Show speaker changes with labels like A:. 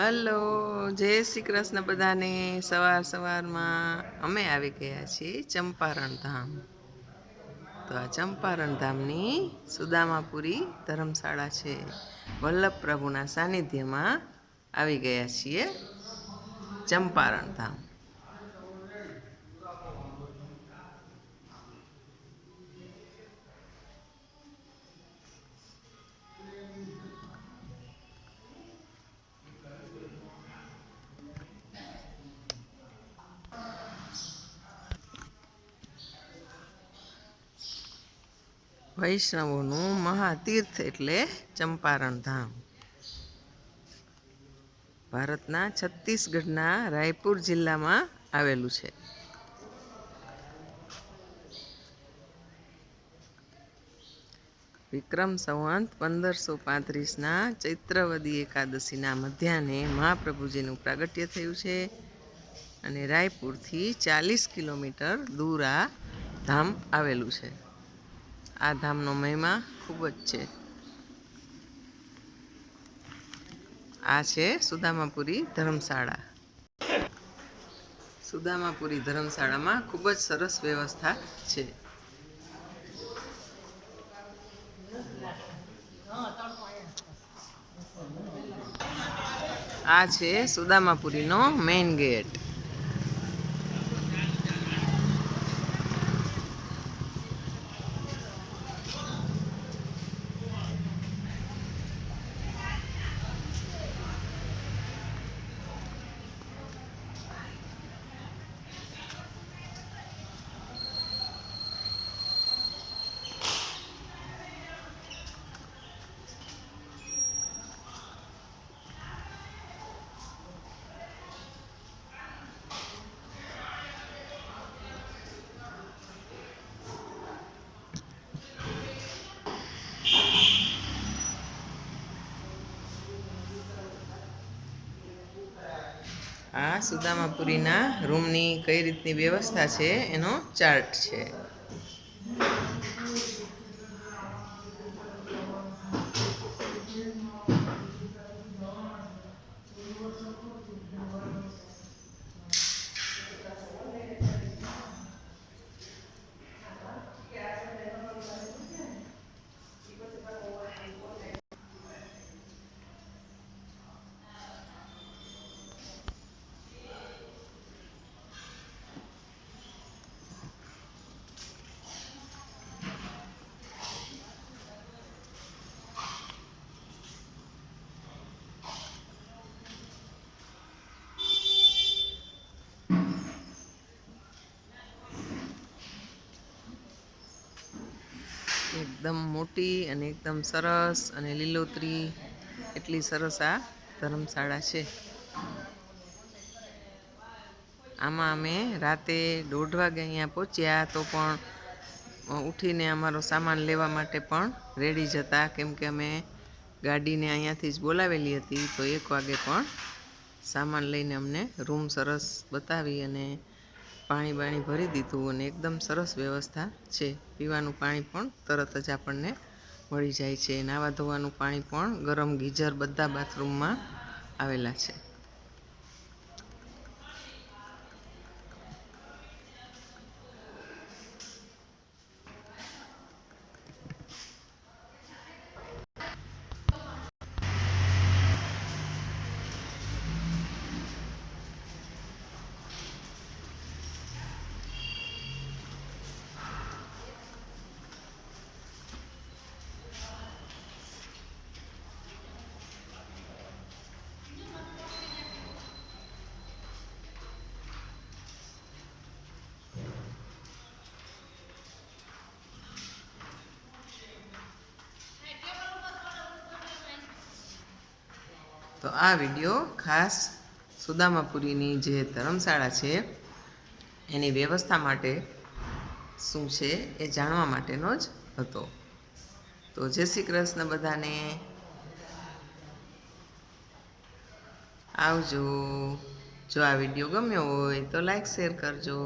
A: Hello, જય શ્રી કૃષ્ણ બધાને. સવાર સવારમાં અમે આવી ગયા છીએ ચંપારણ ધામ. તો આ ચંપારણ ધામની સુદામાપુરી ધર્મશાળા છે. વલ્લભ પ્રભુના સાનિધ્યમાં આવી ગયા છીએ ચંપારણ ધામ. વૈષ્ણવોનું મહાતીર્થ એટલે ચંપારણ ધામ. ભારતના છત્તીસગઢના રાયપુર જિલ્લામાં આવેલું છે. વિક્રમ સંવંત પંદરસો પાંત્રીસના ચૈત્રવદી એકાદશીના મધ્યાહને મહાપ્રભુજીનું પ્રાગટ્ય થયું છે અને રાયપુરથી ચાલીસ કિલોમીટર દૂર આ ધામ આવેલું છે. આ ધામનો મહિમા ખૂબ જ છે. આ છે સુદામાપુરી ધર્મશાળા. સુદામાપુરી ધર્મશાળામાં ખૂબ જ સરસ વ્યવસ્થા છે. આ છે સુદામાપુરીનો મેઇન ગેટ. આ સુદામાપુરીના રૂમની કઈ રીતની વ્યવસ્થા છે? એનો ચાર્ટ છે. એકદમ મોટી અને એકદમ સરસ અને લીલોતરી એટલી સરસ આ ધર્મશાળા છે. આમાં અમે રાતે દોઢ વાગે અહીંયા પહોંચ્યા તો પણ ઉઠીને અમારો સામાન લેવા માટે પણ રેડી જતા કેમ કે અમે ગાડીને અહીંયાથી જ બોલાવેલી હતી તો એક વાગે પણ સામાન લઈને અમને રૂમ સરસ બતાવી અને પાણી બાણી ભરી દીધું અને એકદમ સરસ વ્યવસ્થા છે. પીવાનું પાણી પણ તરત જ આપણને મળી જાય છે નાવા ધોવાનું પાણી પણ ગરમ ગીઝર બધા બાથરૂમમાં આવેલા છે. તો આ વીડિયો ખાસ સુદામાપુરીની જે ધર્મશાળા છે, એની વ્યવસ્થા માટે શું છે એ જાણવા માટેનો જ હતો. તો જય શ્રી કૃષ્ણ બધાને. આવજો. જો આ વીડિયો ગમ્યો હોય તો લાઈક, શેર કરજો.